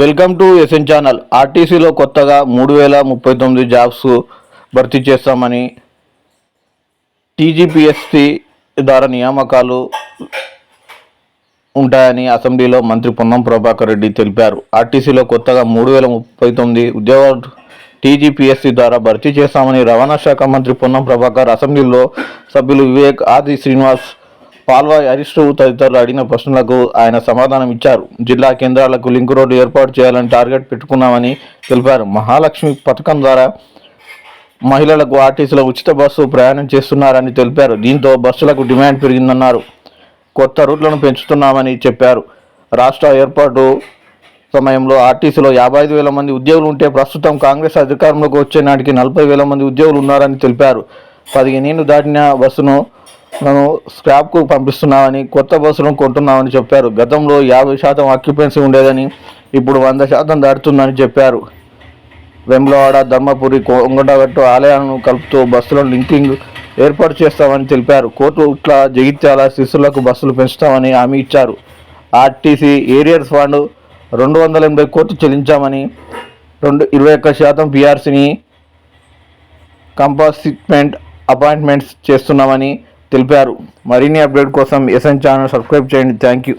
Welcome to SN channel. ఆర్టీసీలో కొత్తగా మూడు వేల ముప్పై తొమ్మిది జాబ్స్ భర్తీ చేస్తామని టీజీపీఎస్సీ ద్వారా నియామకాలు ఉంటాయని అసెంబ్లీలో మంత్రి పొన్నం ప్రభాకర్ రెడ్డి తెలిపారు. ఆర్టీసీలో కొత్తగా మూడు వేల ముప్పై తొమ్మిది ఉద్యోగాలు టీజీపీఎస్సీ ద్వారా భర్తీ చేస్తామని రవాణా శాఖ మంత్రి పొన్నం ప్రభాకర్ అసెంబ్లీలో సభ్యులు వివేక్ ఆది శ్రీనివాస్ పాల్వాయ్ హరీష్ తదితరులు అడిగిన ప్రశ్నలకు ఆయన సమాధానం ఇచ్చారు. జిల్లా కేంద్రాలకు లింక్ రోడ్డు ఏర్పాటు చేయాలని టార్గెట్ పెట్టుకున్నామని తెలిపారు. మహాలక్ష్మి పథకం ద్వారా మహిళలకు ఆర్టీసీలో ఉచిత బస్సు ప్రయాణం చేస్తున్నారని తెలిపారు. దీంతో బస్సులకు డిమాండ్ పెరిగిందన్నారు. కొత్త రూట్లను పెంచుతున్నామని చెప్పారు. రాష్ట్ర ఏర్పాటు సమయంలో ఆర్టీసీలో యాభై ఐదు వేల మంది ఉద్యోగులు ఉంటే ప్రస్తుతం కాంగ్రెస్ అధికారంలోకి వచ్చే నాటికి నలభై వేల మంది ఉద్యోగులు ఉన్నారని తెలిపారు. పదిహేను దాటిన బస్సును మనం స్క్రాప్కు పంపిస్తున్నామని కొత్త బస్సులను కొంటున్నామని చెప్పారు. గతంలో యాభై శాతం ఆక్యుపెన్సీ ఉండేదని ఇప్పుడు వంద శాతం దాటుతుందని చెప్పారు. వెమ్లవాడ ధర్మపురి కొంగటగట్టు ఆలయాలను కలుపుతూ బస్సుల లింకింగ్ ఏర్పాటు చేస్తామని తెలిపారు. కోట్ల జగిత్యాల శిశులకు బస్సులు పెంచుతామని హామీ ఇచ్చారు. ఆర్టీసీ ఏరియర్స్ ఫండ్ రెండు వందల ఎనభై కోట్లు చెల్లించామని రెండు ఇరవై ఒక్క శాతం పిఆర్సీని కంపాసిట్మెంట్ అపాయింట్మెంట్స్ చేస్తున్నామని తెలిపారు. మరిన్ని అప్డేట్ కోసం ఎస్ఎన్ ఛానల్ సబ్స్క్రైబ్ చేయండి. Thank you